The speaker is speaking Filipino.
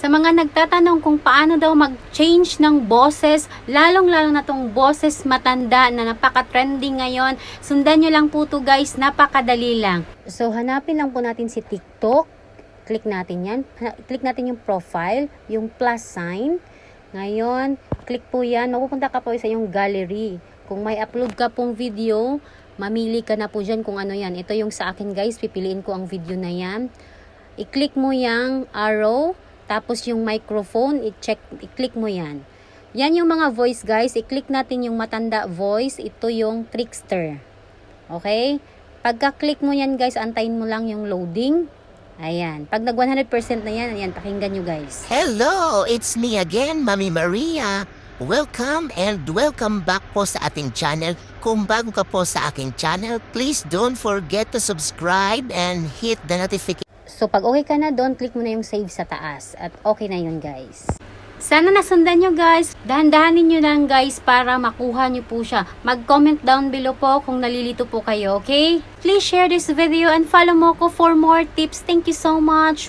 Sa mga nagtatanong kung paano daw mag-change ng boses, lalong-lalo na tong boses matanda na napaka-trending ngayon, sundan nyo lang po to guys, napakadali lang. So hanapin lang po natin si TikTok, click natin yan, click natin yung profile, yung plus sign, ngayon, click po yan, mapupunta ka po sa yung gallery. Kung may upload ka pong video, mamili ka na po dyan kung ano yan. Ito yung sa akin guys, pipiliin ko ang video na yan. I-click mo yung arrow, tapos yung microphone, i-check, i-click mo yan. Yan yung mga voice guys, i-click natin yung matanda voice, ito yung trickster. Okay? Pagka-click mo yan guys, antayin mo lang yung loading. Ayan. Pag nag 100% na yan, ayan, pakinggan nyo guys. Hello, it's me again, Mami Maria. Welcome and welcome back po sa ating channel. Kung bago ka po sa aking channel, please don't forget to subscribe and hit the notification. So, pag okay ka na doon, click mo na yung save sa taas. At okay na yun, guys. Sana nasundan nyo, guys. Dahan-dahanin nyo lang, guys, para makuha nyo po siya. Mag-comment down below po kung nalilito po kayo, okay? Please share this video and follow mo ko for more tips. Thank you so much.